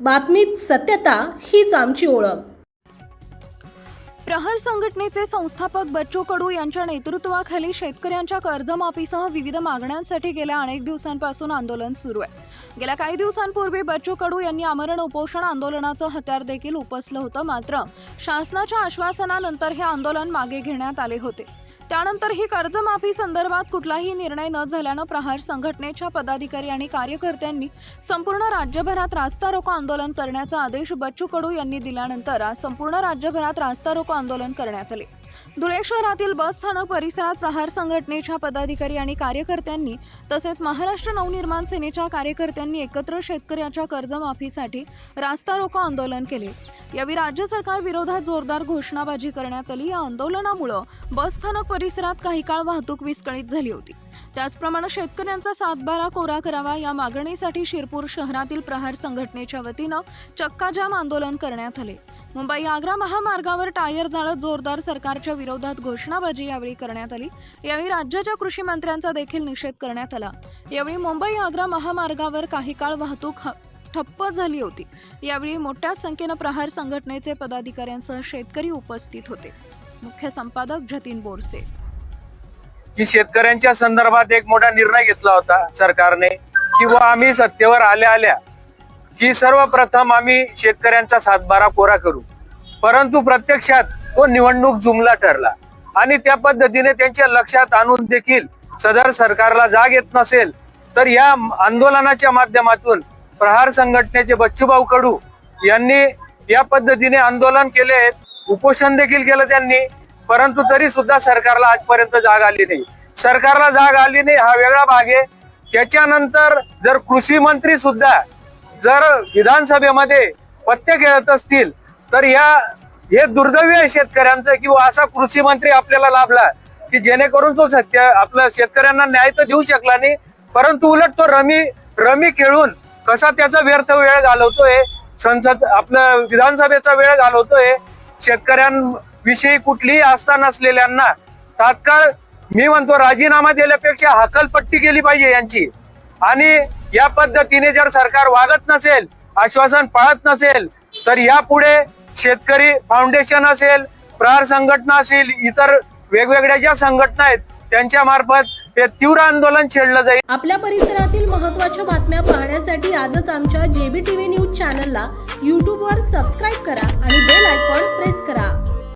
बातमीत सत्यता हीच आमची ओळख. प्रहार संघटनेचे संस्थापक बच्चू कडू यांच्या नेतृत्वाखाली शेतकऱ्यांच्या कर्जमाफीसह विविध मागण्यांसाठी गेल्या अनेक दिवसांपासून आंदोलन सुरू आहे. गेल्या काही दिवसांपूर्वी बच्चू कडू यांनी आमरण उपोषण आंदोलनाचं हत्यार देखील उपसलं होतं मात्र शासनाच्या आश्वासनानंतर हे आंदोलन मागे घेण्यात आले होते. त्यानंतर ही कर्जमाफी संदर्भात कुठलाही निर्णय न झाल्यानं प्रहार संघटनेच्या पदाधिकारी आणि कार्यकर्त्यांनी संपूर्ण राज्यभरात रास्ता रोको आंदोलन करण्याचा आदेश बच्चू कडू यांनी दिल्यानंतर आज संपूर्ण राज्यभरात रास्ता रोको आंदोलन करण्यात आले. धुळे शहरातील बस स्थानक परिसरात प्रहार संघटनेच्या पदाधिकारी आणि कार्यकर्त्यांनी तसेच महाराष्ट्र नवनिर्माण सेनेच्या कार्यकर्त्यांनी एकत्र शेतकऱ्याच्या कर्जमाफीसाठी रास्ता रोको आंदोलन केले. यावेळी राज्य सरकार विरोधात जोरदार घोषणाबाजी करण्यात आली. या आंदोलनामुळं बस स्थानक परिसरात काही काळ वाहतूक विस्कळीत झाली होती. त्याचप्रमाणे शेतकऱ्यांचा सातबारा कोरा करावा या मागणीसाठी शिरपूर शहरातील प्रहार संघटनेच्या वतीनं चक्काजाम आंदोलन करण्यात आले. मुंबई आग्रा महामार्गावर टायर जाळत जोरदार सरकारच्या विरोधात घोषणाबाजी यावेळी करण्यात आली. यावेळी राज्याच्या कृषी मंत्र्यांचा देखील निषेध करण्यात आला. यावेळी मुंबई आग्रा महामार्गावर काही काळ वाहतूक ह- ठप्प झाली होती. यावेळी मोठ्या संख्येनं प्रहार संघटनेचे पदाधिकाऱ्यांसह शेतकरी उपस्थित होते. मुख्य संपादक जतीन बोरसे. की शेतकऱ्यांच्या संदर्भात एक मोठा निर्णय घेतला होता सरकारने किंवा आम्ही सत्तेवर आल्या आल्या की सर्वप्रथम आम्ही शेतकऱ्यांचा सातबारा कोरा करू. परंतु प्रत्यक्षात तो निवडणूक जुमला ठरला. आणि त्या पद्धतीने त्यांच्या लक्षात आणून देखील सदर सरकारला जाग येत नसेल तर या आंदोलनाच्या माध्यमातून प्रहार संघटनेचे बच्चूभाऊ कडू यांनी या पद्धतीने आंदोलन केले. उपोषण देखील केलं त्यांनी परंतु तरी सुद्धा सरकारला आजपर्यंत जाग आली नाही. सरकारला जाग आली नाही हा वेगळा भाग आहे. त्याच्यानंतर जर कृषी मंत्री सुद्धा जर विधानसभेमध्ये पत्ते खेळत असतील तर या हे दुर्दैवी आहे शेतकऱ्यांचं किंवा असा कृषी मंत्री आपल्याला लाभला की जेणेकरून तो सत्य आपल्या शेतकऱ्यांना न्याय तर देऊ शकला नाही परंतु उलट तो रमी रमी खेळून कसा त्याचा व्यर्थ वेळ घालवतोय संसद आपलं विधानसभेचा वेळ घालवतोय शेतकऱ्यांविषयी कुठलीही आस्था नसलेल्यांना तात्काळ मी म्हणतो राजीनामा दिल्यापेक्षा हकलपट्टी केली पाहिजे यांची. आणि या पद्धतीने जर सरकार वागत नसेल आश्वासन पाळत नसेल तर यापुढे शेतकरी फाउंडेशन असेल प्रहार संघटना असेल इतर वेगवेगळ्या ज्या संघटना आहेत त्यांच्या मार्फत हे तीव्र आंदोलन छेडलं जाईल. आपल्या परिसरातील महत्त्वाच्या बातम्या पाहण्यासाठी आजच आमच्या जेबी टीव्ही न्यूज चॅनलला यूट्यूबवर सबस्क्राईब करा आणि बेल आयकॉन